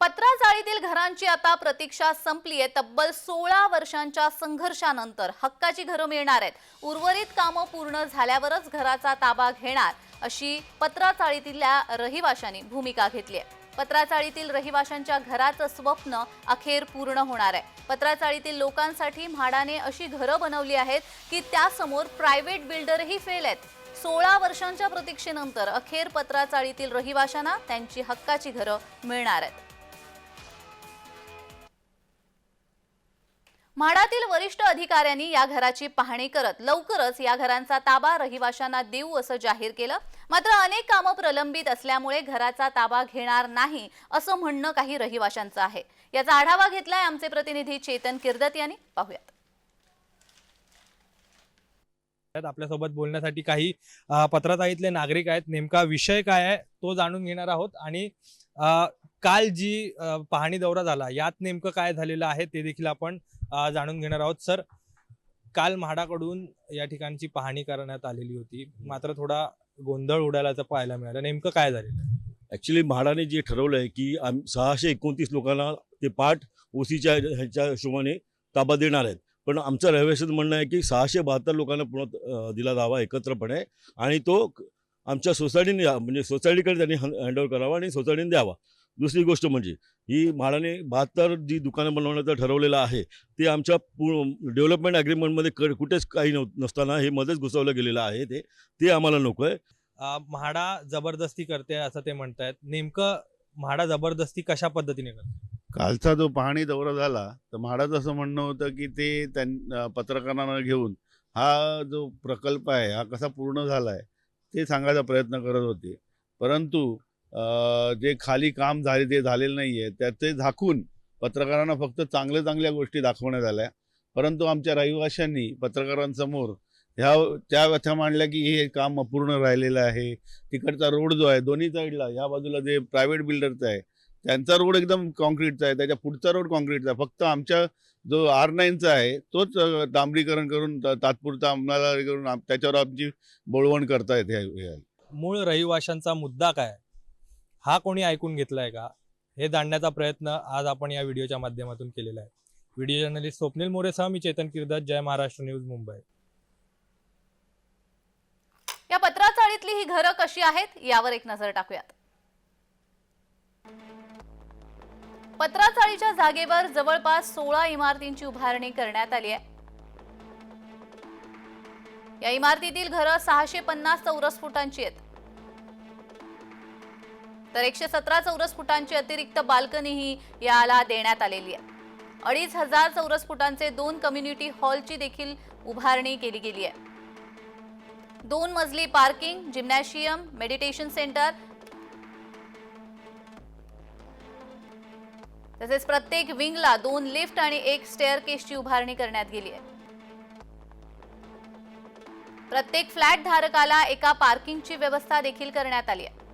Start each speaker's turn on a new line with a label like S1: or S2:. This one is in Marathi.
S1: पत्रा जाळीतील घरांची आता प्रतीक्षा संपली आहे. तब्बल सोळा वर्षांच्या संघर्षानंतर हक्काची घरं मिळणार आहेत. उर्वरित कामं पूर्ण झाल्यावरच घराचा ताबा घेणार अशी पत्रा चाळीतल्या रहिवाशांनी भूमिका घेतली आहे. पत्राचाळीतील रहिवाशांच्या घराचं स्वप्न अखेर पूर्ण होणार आहे. पत्राचाळीतील लोकांसाठी म्हाडाने अशी घरं बनवली आहेत की त्यासमोर प्रायव्हेट बिल्डरही फेल आहेत. सोळा वर्षांच्या प्रतीक्षेनंतर अखेर पत्राचाळीतील रहिवाशांना त्यांची हक्काची घरं मिळणार आहेत. म्हाडातील वरिष्ठ अधिकाऱ्यांनी या घराची पाहणी करत लवकरच या घरांचा ताबा रहिवाशांना देऊ असं जाहीर केलं. मात्र अनेक कामं प्रलंबित असल्यामुळे घराचा ताबा घेणार नाही असं म्हणणं काही रहिवाशांचं आहे. याचा आढावा घेतलाय आमचे प्रतिनिधी चेतन किर्दत यांनी. पाहूयात.
S2: आपल्यासोबत बोलण्यासाठी काही अ, पत्रताईतले नागरिक आहेत. नेमका विषय काय आहे तो जाणून घेणार आहोत आणि काल जी पाहणी दौरा झाला यात नेमकं काय झालेलं आहे ते देखील आपण जाणून घेणार आहोत. सर काल म्हाडाकडून या ठिकाणची पाहणी करण्यात आलेली होती. मात्र थोडा गोंधळ उडाल्याचं पाहायला मिळालं. नेमकं काय झालेलं?
S3: ॲक्च्युली म्हाडाने जे ठरवलं आहे की आम सहाशे एकोणतीस लोकांना ते पाठ ओसीच्या ह्याच्या हिशोबाने ताबा देणार आहेत. पण आमचं रहिवाशाचं म्हणणं आहे की सहाशे बहात्तर लोकांना पुन्हा दिला जावा एकत्रपणे आणि तो आमच्या सोसायटीने म्हणजे सोसायटीकडे त्यांनी हँडओव्हर करावा आणि सोसायटीने द्यावा. दुसरी गोष्ट म्हणजे ही म्हाडाने बहात्तर जी दुकानं बनवण्याचं ठरवलेलं आहे ते आमच्या पू डेव्हलपमेंट ॲग्रीमेंटमध्ये क कुठेच काही नव नसताना हे मध्येच घुसवलं गेलेलं आहे ते ते आम्हाला नको आहे.
S2: म्हाडा जबरदस्ती करते असं ते म्हणतायत. नेमकं म्हाडा जबरदस्ती कशा पद्धतीने करते?
S4: कालचा जो पाहणी दौरा झाला तर म्हाडाचं असं म्हणणं होतं की ते त्यां पत्रकारांना घेऊन हा जो प्रकल्प आहे हा कसा पूर्ण झाला आहे ते सांगायचा प्रयत्न करत होते. परंतु जे खाली काम झाले ते झालेलं नाही आहे त्याचे झाकून पत्रकारांना फक्त चांगल्या चांगल्या गोष्टी दाखवण्यात आल्या. परंतु आमच्या रहिवाशांनी पत्रकारांसमोर ह्या त्या व्यथा मांडल्या की हे काम अपूर्ण राहिलेलं आहे. तिकडचा रोड जो आहे दोन्ही साईडला ह्या बाजूला जे प्रायव्हेट बिल्डरचा आहे त्यांचा रोड एकदम कॉन्क्रीटचा आहे. त्याच्या पुढचा रोड कॉन्क्रीटचा आहे. फक्त आमच्या जो आर नाईनचा आहे तोच डांबरीकरण करून तात्पुरता अंमलाला करून आम- त्याच्यावर आमची बोळवण करतायत हे हे.
S2: मूळ रहिवाशांचा मुद्दा काय? हा कोणी ऐकून घेतलाय का? हे जाणण्याचा प्रयत्न आज आपण या व्हिडिओच्या माध्यमातून केलेला आहे. व्हिडिओ जर्नलिस्ट स्वप्नील मोरेसह मी चेतन किर्दत जय महाराष्ट्र न्यूज मुंबई.
S1: या पत्राचाळीतली ही घरं कशी आहेत यावर एक नजर टाकूयात. पत्राचाळीच्या जागेवर जवळपास सोळा इमारतींची उभारणी करण्यात आली आहे. या इमारतीतील घरं सहाशे पन्नास चौरस फुटांची आहेत. तर एकशे सतरा चौरस फुटांची अतिरिक्त बाल्कनीही याला देण्यात आलेली आहे. अडीच हजार चौरस फुटांचे दोन कम्युनिटी हॉलची देखील उभारणी केली गेली आहे. दोन मजली पार्किंग जिम्नॅशियम मेडिटेशन सेंटर तसेच प्रत्येक विंगला दोन लिफ्ट आणि एक स्टेअर केसची उभारणी करण्यात गेली आहे. प्रत्येक फ्लॅट धारकाला एका पार्किंगची व्यवस्था देखील करण्यात आली आहे.